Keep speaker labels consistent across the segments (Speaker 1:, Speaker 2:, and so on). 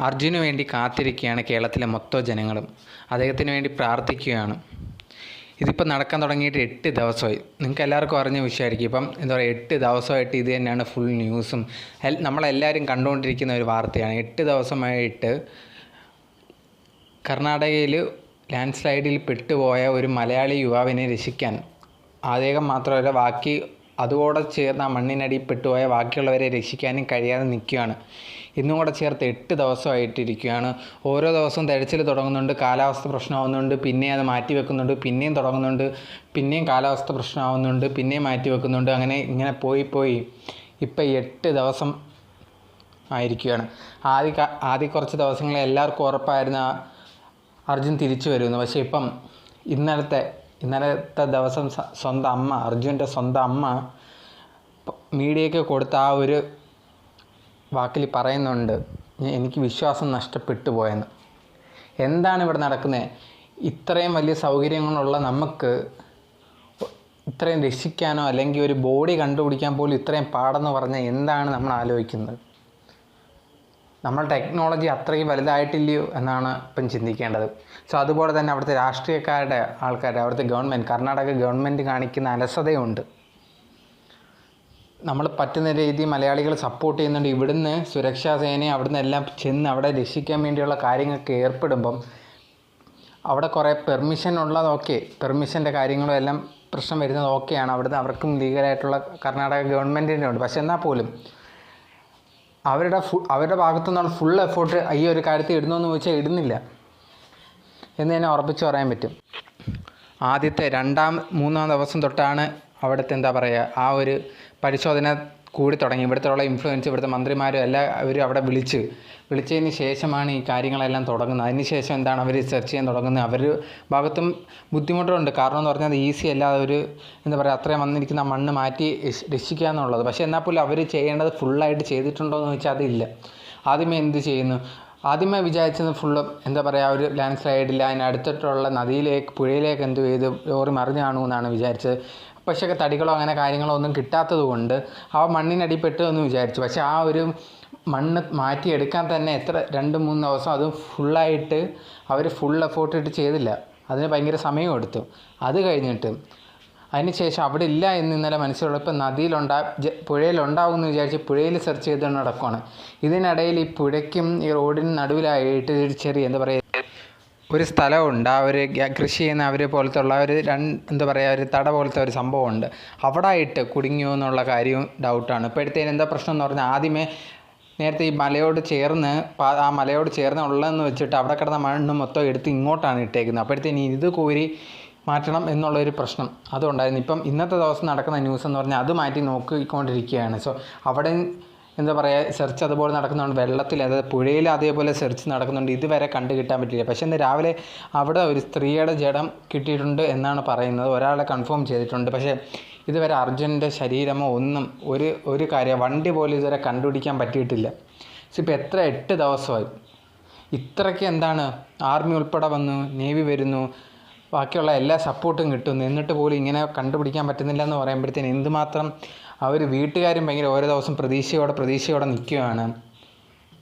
Speaker 1: അർജുന് വേണ്ടി കാത്തിരിക്കുകയാണ് കേരളത്തിലെ മൊത്തം ജനങ്ങളും. അദ്ദേഹത്തിന് വേണ്ടി പ്രാർത്ഥിക്കുകയാണ്. ഇതിപ്പോൾ നടക്കാൻ തുടങ്ങിയിട്ട് എട്ട് ദിവസമായി. നിങ്ങൾക്ക് എല്ലാവർക്കും അറിഞ്ഞ വിഷയമായിരിക്കും. ഇപ്പം എന്താ പറയുക എട്ട് ദിവസമായിട്ട് ഇത് തന്നെയാണ് ഫുൾ ന്യൂസും നമ്മളെല്ലാവരും കണ്ടുകൊണ്ടിരിക്കുന്ന ഒരു വാർത്തയാണ്. എട്ട് ദിവസമായിട്ട് കർണാടകയിൽ ലാൻഡ് സ്ലൈഡിൽ പെട്ടുപോയ ഒരു മലയാളി യുവാവിനെ രക്ഷിക്കാൻ. അദ്ദേഹം മാത്രമല്ല ബാക്കി അതുകൂടെ ചേർന്ന് ആ മണ്ണിനടിയിൽ പെട്ടുപോയ ബാക്കിയുള്ളവരെ രക്ഷിക്കാനും കഴിയാതെ നിൽക്കുകയാണ്. ഇന്നും കൂടെ ചേർത്ത് എട്ട് ദിവസമായിട്ടിരിക്കുകയാണ്. ഓരോ ദിവസവും തിരച്ചിൽ തുടങ്ങുന്നുണ്ട് കാലാവസ്ഥ പ്രശ്നമാവുന്നുണ്ട് പിന്നെ അത് മാറ്റി വെക്കുന്നുണ്ട് പിന്നെയും തുടങ്ങുന്നുണ്ട് പിന്നെയും കാലാവസ്ഥ പ്രശ്നമാവുന്നുണ്ട് പിന്നെയും മാറ്റി വെക്കുന്നുണ്ട് അങ്ങനെ ഇങ്ങനെ പോയി പോയി ഇപ്പം എട്ട് ദിവസം ആയിരിക്കുകയാണ്. ആദ്യ ആദ്യ കുറച്ച് ദിവസങ്ങളിൽ എല്ലാവർക്കും ഉറപ്പായിരുന്ന അർജുൻ തിരിച്ചു വരുമെന്ന് പക്ഷേ ഇപ്പം ഇന്നലത്തെ ഇന്നലത്തെ ദിവസം സ്വന്തം അമ്മ അർജുന്റെ സ്വന്തം അമ്മ മീഡിയയ്ക്ക് കൊടുത്ത ആ ഒരു വാക്കിൽ പറയുന്നുണ്ട് എനിക്ക് വിശ്വാസം നഷ്ടപ്പെട്ടു പോയെന്ന്. എന്താണ് ഇവിടെ നടക്കുന്നത് ഇത്രയും വലിയ സൗകര്യങ്ങളുള്ള നമുക്ക് ഇത്രയും രക്ഷിക്കാനോ അല്ലെങ്കിൽ ഒരു ബോഡി കണ്ടുപിടിക്കാൻ പോലും ഇത്രയും പാടെന്ന് പറഞ്ഞാൽ എന്താണ് നമ്മൾ ആലോചിക്കുന്നത്? നമ്മൾ ടെക്നോളജി അത്രയും വലുതായിട്ടില്ലയോ എന്നാണ് ഇപ്പം ചിന്തിക്കേണ്ടത്. സോ അതുപോലെ തന്നെ അവിടുത്തെ രാഷ്ട്രീയക്കാരുടെ ആൾക്കാരുടെ അവിടുത്തെ ഗവൺമെന്റ് കർണാടക ഗവൺമെന്റ് കാണിക്കുന്ന അലസതയുണ്ട്. നമ്മൾ പറ്റുന്ന രീതി മലയാളികൾ സപ്പോർട്ട് ചെയ്യുന്നുണ്ട്. ഇവിടുന്ന് സുരക്ഷാ സേനയെ അവിടുന്ന് എല്ലാം ചെന്ന് അവിടെ രക്ഷിക്കാൻ വേണ്ടിയുള്ള കാര്യങ്ങൾക്ക് ഏർപ്പെടുമ്പം അവിടെ കുറേ പെർമിഷൻ ഉള്ളതൊക്കെ പെർമിഷന്റെ കാര്യങ്ങളും എല്ലാം പ്രശ്നം വരുന്നത് ഓക്കെയാണ് അവിടുന്ന് അവർക്കും ലീഗലായിട്ടുള്ള കർണാടക ഗവൺമെന്റിന്റെ ഉണ്ട്. പക്ഷെ എന്നാൽ പോലും അവരുടെ ഫു അവരുടെ ഭാഗത്തു നിന്നുള്ള ഫുൾ എഫേർട്ട് ഈ ഒരു കാര്യത്തിൽ ഇടുന്നതെന്ന് ചോദിച്ചാൽ ഇടുന്നില്ല. എന്ന് തന്നെ ഉറപ്പിച്ച് പറയാൻ പറ്റും. ആദ്യത്തെ രണ്ടാം മൂന്നാം ദിവസം തൊട്ടാണ് അവിടുത്തെ എന്താ പറയുക ആ ഒരു പരിശോധന കൂടി തുടങ്ങി. ഇവിടുത്തെ ഉള്ള ഇൻഫ്ലുവൻസ് ഇവിടുത്തെ മന്ത്രിമാരും എല്ലാവരും അവിടെ വിളിച്ച്. വിളിച്ചതിന് ശേഷമാണ് ഈ കാര്യങ്ങളെല്ലാം തുടങ്ങുന്നത്. അതിന് ശേഷം എന്താണ് അവർ സെർച്ച് ചെയ്യാൻ തുടങ്ങുന്നത്? അവർ ഭാഗത്തും ബുദ്ധിമുട്ടുണ്ട്. കാരണം എന്ന് പറഞ്ഞാൽ ഈസി അല്ല ഒരു എന്താ പറയുക അത്രയും വന്നിരിക്കുന്ന മണ്ണ് മാറ്റി രക്ഷ- രക്ഷിക്കുക എന്നുള്ളത്. പക്ഷേ എന്നാൽ പോലും അവർ ചെയ്യേണ്ടത് ഫുള്ളായിട്ട് ചെയ്തിട്ടുണ്ടോ എന്ന് വെച്ചാൽ അതില്ല. ആദ്യമേ എന്ത് ചെയ്യുന്നു? ആദ്യമേ വിചാരിച്ചത് ഫുള്ള് എന്താ പറയുക ഒരു ലാൻഡ് സ്ലൈഡിൽ അതിനടുത്തിട്ടുള്ള നദിയിലേക്ക് പുഴയിലേക്ക് എന്ത് ചെയ്ത്? ലോറി മറിഞ്ഞാണു എന്നാണ് വിചാരിച്ചത്. പക്ഷേ തടികളോ അങ്ങനെ കാര്യങ്ങളോ ഒന്നും കിട്ടാത്തത് കൊണ്ട് അവ മണ്ണിനടിപ്പെട്ടു എന്ന് വിചാരിച്ചു. പക്ഷേ ആ ഒരു മണ്ണ് മാറ്റിയെടുക്കാൻ തന്നെ എത്ര രണ്ട് മൂന്ന് ദിവസം അത് ഫുള്ളായിട്ട് അവർ ഫുൾ എഫോർട്ട് ഇട്ട് ചെയ്തില്ല. അതിന് ഭയങ്കര സമയം എടുത്തു. അത് കഴിഞ്ഞിട്ട് അതിനുശേഷം അവിടെ ഇല്ല എന്ന് ഇന്നലെ മനസ്സിലുള്ളപ്പോൾ നദിയിലുണ്ടാ ജ- പുഴയിലുണ്ടാവും എന്ന് വിചാരിച്ച് പുഴയിൽ സെർച്ച് ചെയ്തുകൊണ്ട് നടക്കുവാണ്. ഇതിനിടയിൽ ഈ പുഴയ്ക്കും ഈ റോഡിനും നടുവിലായിട്ട് ചെറിയ എന്താ പറയുക ഒരു സ്ഥലമുണ്ട് ആ ഒരു കൃഷി ചെയ്യുന്ന അവർ പോലത്തെ ഉള്ള ഒരു രണ്ട് എന്താ പറയുക ഒരു തട പോലത്തെ ഒരു സംഭവമുണ്ട്. അവിടെ ആയിട്ട് കുടുങ്ങിയോ എന്നുള്ള കാര്യവും ഡൗട്ടാണ് ഇപ്പോഴത്തേന് എന്താ പ്രശ്നം എന്ന് പറഞ്ഞാൽ ആദ്യമേ നേരത്തെ ഈ മലയോട് ചേർന്ന് ആ മലയോട് ചേർന്ന് ഉള്ളതെന്ന് വെച്ചിട്ട് അവിടെ കിടന്ന മണ്ണ് മൊത്തം എടുത്ത് ഇങ്ങോട്ടാണ് ഇട്ടേക്കുന്നത്. അപ്പോഴത്തേന് ഇത് കോരി മാറ്റണം എന്നുള്ളൊരു പ്രശ്നം അതുണ്ടായിരുന്നു. ഇപ്പം ഇന്നത്തെ ദിവസം നടക്കുന്ന ന്യൂസ് എന്ന് പറഞ്ഞാൽ അത് മാറ്റി നോക്കിക്കൊണ്ടിരിക്കുകയാണ്. സോ അവിടെ എന്താ പറയുക സെർച്ച് അതുപോലെ നടക്കുന്നുണ്ട് വെള്ളത്തിൽ അതായത് പുഴയിൽ അതേപോലെ സെർച്ച് നടക്കുന്നുണ്ട് ഇതുവരെ കണ്ടു കിട്ടാൻ പറ്റില്ല. പക്ഷേ ഇന്ന് രാവിലെ അവിടെ ഒരു സ്ത്രീയുടെ ജഡം കിട്ടിയിട്ടുണ്ട് എന്നാണ് പറയുന്നത്. ഒരാളെ കൺഫേം ചെയ്തിട്ടുണ്ട്. പക്ഷേ ഇതുവരെ അർജുന്റെ ശരീരമോ ഒന്നും ഒരു ഒരു കാര്യം വണ്ടി പോലും ഇതുവരെ കണ്ടുപിടിക്കാൻ പറ്റിയിട്ടില്ല. ഇപ്പോൾ എത്ര എട്ട് ദിവസമായി. ഇത്രയ്ക്ക് എന്താണ് ആർമി ഉൾപ്പെടെ വന്നു നേവി വരുന്നു ബാക്കിയുള്ള എല്ലാ സപ്പോർട്ടും കിട്ടുന്നു. എന്നിട്ട് പോലും ഇങ്ങനെ കണ്ടുപിടിക്കാൻ പറ്റുന്നില്ല എന്ന് പറയുമ്പോഴത്തേന് എന്തുമാത്രം അവർ വീട്ടുകാരും ഭയങ്കര ഓരോ ദിവസം പ്രതീക്ഷയോടെ പ്രതീക്ഷയോടെ നിൽക്കുകയാണ്.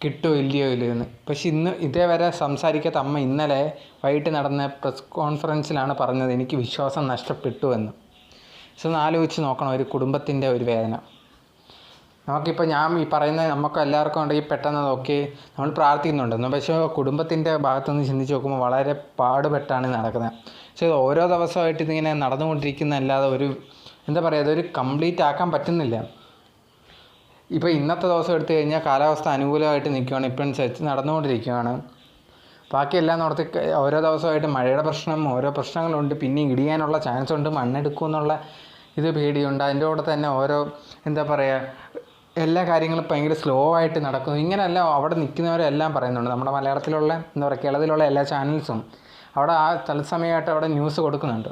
Speaker 1: കിട്ടുമോ ഇല്ലയോ ഇല്ലയോ എന്ന് പക്ഷെ ഇന്ന് ഇതേവരെ സംസാരിക്കാത്ത അമ്മ ഇന്നലെ വൈകിട്ട് നടന്ന പ്രസ് കോൺഫറൻസിലാണ് പറഞ്ഞത് എനിക്ക് വിശ്വാസം നഷ്ടപ്പെട്ടു എന്ന് സോ ആലോചിച്ച് നോക്കണം ഒരു കുടുംബത്തിന്റെ ഒരു വേദന. നമുക്കിപ്പോൾ ഞാൻ ഈ പറയുന്ന നമുക്ക് എല്ലാവർക്കും ഉണ്ടെങ്കിൽ പെട്ടെന്ന് നോക്കി നമ്മൾ പ്രാർത്ഥിക്കുന്നുണ്ടെന്ന് പക്ഷേ കുടുംബത്തിന്റെ ഭാഗത്തുനിന്ന് ചിന്തിച്ച് നോക്കുമ്പോൾ വളരെ പാടുപെട്ടാണ് നടക്കുന്നത്. പക്ഷേ ഓരോ ദിവസമായിട്ട് ഇതിങ്ങനെ നടന്നുകൊണ്ടിരിക്കുന്ന അല്ലാതെ ഒരു എന്താ പറയുക അതൊരു കംപ്ലീറ്റ് ആക്കാൻ പറ്റുന്നില്ല. ഇപ്പോൾ ഇന്നത്തെ ദിവസം എടുത്തു കഴിഞ്ഞാൽ കാലാവസ്ഥ അനുകൂലമായിട്ട് നിൽക്കുകയാണ് ഇപ്പം അനുസരിച്ച് നടന്നുകൊണ്ടിരിക്കുകയാണ് ബാക്കിയെല്ലാം നടത്തി ഓരോ ദിവസമായിട്ട് മഴയുടെ പ്രശ്നം ഓരോ പ്രശ്നങ്ങളുണ്ട്. പിന്നെ ഇടിയാനുള്ള ചാൻസ് ഉണ്ട്. മണ്ണെടുക്കും എന്നുള്ള ഇത് പേടിയുണ്ട്. അതിന്റെ കൂടെ തന്നെ ഓരോ എന്താ പറയുക എല്ലാ കാര്യങ്ങളും ഭയങ്കര സ്ലോ ആയിട്ട് നടക്കുന്നു. ഇങ്ങനെയല്ല അവിടെ നിൽക്കുന്നവരെല്ലാം പറയുന്നുണ്ട്. നമ്മുടെ മലയാളത്തിലുള്ള എന്താ പറയുക കേരളത്തിലുള്ള എല്ലാ ചാനൽസും അവിടെ ആ തത്സമയമായിട്ട് അവിടെ ന്യൂസ് കൊടുക്കുന്നുണ്ട്.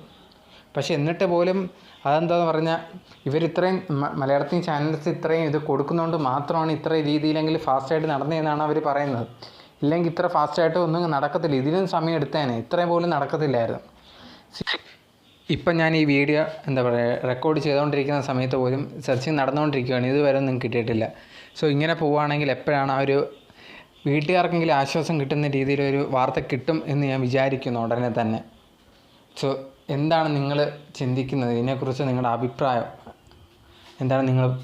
Speaker 1: പക്ഷെ എന്നിട്ട് പോലും അതെന്താന്ന് പറഞ്ഞാൽ ഇവരിത്രയും മലയാളത്തിൽ ചാനൽസ് ഇത്രയും ഇത് കൊടുക്കുന്നതുകൊണ്ട് മാത്രമാണ് ഇത്ര രീതിയിലെങ്കിൽ ഫാസ്റ്റായിട്ട് നടന്നതെന്നാണ് അവർ പറയുന്നത്. ഇല്ലെങ്കിൽ ഇത്ര ഫാസ്റ്റായിട്ട് ഒന്നും നടക്കത്തില്ല. ഇതിനും സമയം എടുത്തേനെ. ഇത്രയും പോലും നടക്കത്തില്ലായിരുന്നു. ഇപ്പം ഞാൻ ഈ വീഡിയോ എന്താ പറയുക റെക്കോർഡ് ചെയ്തുകൊണ്ടിരിക്കുന്ന സമയത്ത് പോലും സെർച്ചിങ് നടന്നുകൊണ്ടിരിക്കുകയാണ് ഇതുവരെ ഒന്നും കിട്ടിയിട്ടില്ല. സോ ഇങ്ങനെ പോവുകയാണെങ്കിൽ എപ്പോഴാണ് ആ ഒരു വീട്ടുകാർക്കെങ്കിലും ആശ്വാസം കിട്ടുന്ന രീതിയിലൊരു വാർത്ത കിട്ടും എന്ന് ഞാൻ വിചാരിക്കുന്നു ഉടനെ തന്നെ. സോ എന്താണ് നിങ്ങൾ ചിന്തിക്കുന്നത്? ഇതിനെക്കുറിച്ച് നിങ്ങളുടെ അഭിപ്രായം എന്താണ്? നിങ്ങൾ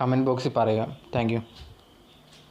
Speaker 1: കമന്റ് ബോക്സിൽ പറയുക. താങ്ക്